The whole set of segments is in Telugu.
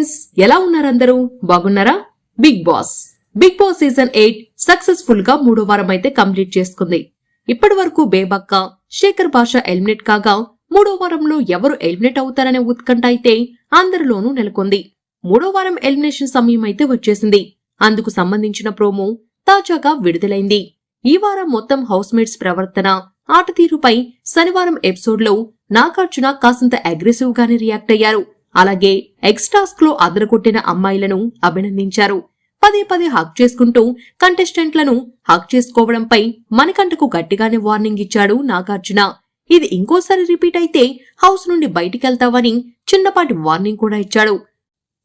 ఫ్రెండ్స్ ఎలా ఉన్నారందరూ? బాగున్నారా? Bigg Boss Bigg Boss season eight సక్సెస్ఫుల్గా మూడో వారం అయితే కంప్లీట్ చేసుకుంది. ఇప్పటి వరకు బేబక్క శేఖర్ భాష ఎలిమినేట్ కాగా మూడో వారంలో ఎవరు ఎలిమినేట్ అవుతారనే ఉత్కంఠ అయితే అందరిలోనూ నెలకొంది. మూడో వారం ఎలిమినేషన్ సమయం అయితే వచ్చేసింది. అందుకు సంబంధించిన ప్రోమో తాజాగా విడుదలైంది. ఈ వారం మొత్తం హౌస్ మేట్స్ ప్రవర్తన ఆట తీరుపై శనివారం ఎపిసోడ్లో నాగార్జున కాసింత అగ్రెసివ్ గానే రియాక్ట్ అయ్యారు. అలాగే ఎక్స్ట్రాస్క్లో అదరగొట్టిన అమ్మాయిలను అభినందించారు. పదే పదే హక్ చేసుకుంటూ కంటెస్టెంట్లను హక్ చేసుకోవడంపై మనకంటకు గట్టిగానే వార్నింగ్ ఇచ్చాడు నాగార్జున. ఇది ఇంకోసారి రిపీట్ అయితే హౌస్ నుండి బయటికెళ్తావని చిన్నపాటి వార్నింగ్ కూడా ఇచ్చాడు.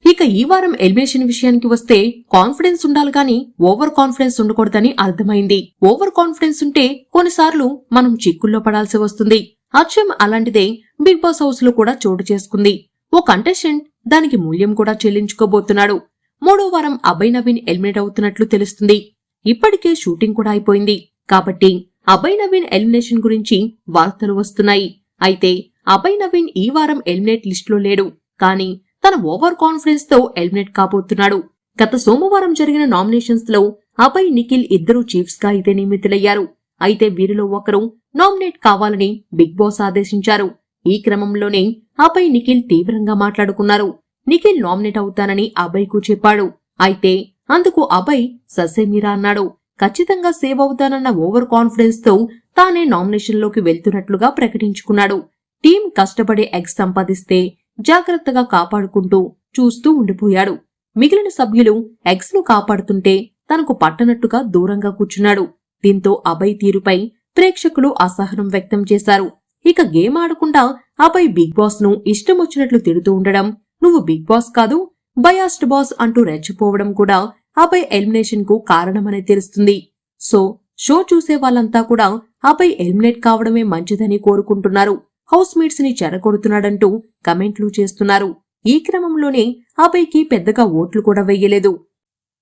ఇక ఈ వారం ఎలిమినేషన్ విషయానికి వస్తే కాన్ఫిడెన్స్ ఉండాలి కానీ ఓవర్ కాన్ఫిడెన్స్ ఉండకూడదని అర్థమైంది. ఓవర్ కాన్ఫిడెన్స్ ఉంటే కొన్నిసార్లు మనం చిక్కుల్లో పడాల్సి వస్తుంది. అచ్చం అలాంటిదే బిగ్ బాస్ హౌస్లో కూడా చోటు చేసుకుంది. ఓ కంటెస్టెంట్ దానికి మూల్యం కూడా చెల్లించుకోబోతున్నాడు. మూడో వారం అభయ్ నవీన్ ఎలిమినేట్ అవుతున్నట్లు తెలుస్తుంది. ఇప్పటికే షూటింగ్ కూడా అయిపోయింది. కాబట్టి అభయ్ నవీన్ ఎలిమినేషన్ గురించి వార్తలు వస్తున్నాయి. అయితే అభయ్ నవీన్ ఈ వారం ఎలిమినేట్ లిస్టులో లేడు. కానీ తన ఓవర్ కాన్ఫిడెన్స్తో ఎలిమినేట్ కాబోతున్నాడు. గత సోమవారం జరిగిన నామినేషన్స్లో అభయ్ నిఖిల్ ఇద్దరు చీఫ్స్గా అయితే నియమితులయ్యారు. అయితే వీరిలో ఒకరు నామినేట్ కావాలని బిగ్ బాస్ ఆదేశించారు. ఈ క్రమంలోనే అభయ్ నిఖిల్ తీవ్రంగా మాట్లాడుకున్నారు. నిఖిల్ నామినేట్ అవుతానని అభయ్కు చెప్పాడు. అయితే అందుకు అభయ్ ససేమీరా అన్నాడు. ఖచ్చితంగా సేవ్ అవుతానన్న ఓవర్ కాన్ఫిడెన్స్తో తానే నామినేషన్లోకి వెళ్తున్నట్లుగా ప్రకటించుకున్నాడు. టీం కష్టపడే ఎగ్స్ సంపాదిస్తే జాగ్రత్తగా కాపాడుకుంటూ చూస్తూ ఉండిపోయాడు. మిగిలిన సభ్యులు ఎగ్స్ను కాపాడుతుంటే తనకు పట్టనట్టుగా దూరంగా కూర్చున్నాడు. దీంతో అభయ్ తీరుపై ప్రేక్షకులు అసహనం వ్యక్తం చేశారు. ఇక గేమ్ ఆడకుండా ఆపై బిగ్ బాస్ను ఇష్టం వచ్చినట్లు తిడుతూ ఉండడం నువ్వు బిగ్ బాస్ కాదు బయాస్ట్ బాస్ అంటూ రెచ్చిపోవడం కూడా ఆపై ఎలిమినేషన్కు కారణమని తెలుస్తుంది. సో షో చూసే వాళ్ళంతా కూడా ఆపై ఎలిమినేట్ కావడమే మంచిదని కోరుకుంటున్నారు. హౌస్ మేట్స్ని చెరగొడుతున్నాడంటూ కమెంట్లు చేస్తున్నారు. ఈ క్రమంలోనే ఆపైకి పెద్దగా ఓట్లు కూడా వెయ్యలేదు.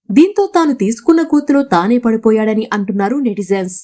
దీంతో తాను తీసుకున్న కూతులో తానే పడిపోయాడని అంటున్నారు నెటిజన్స్.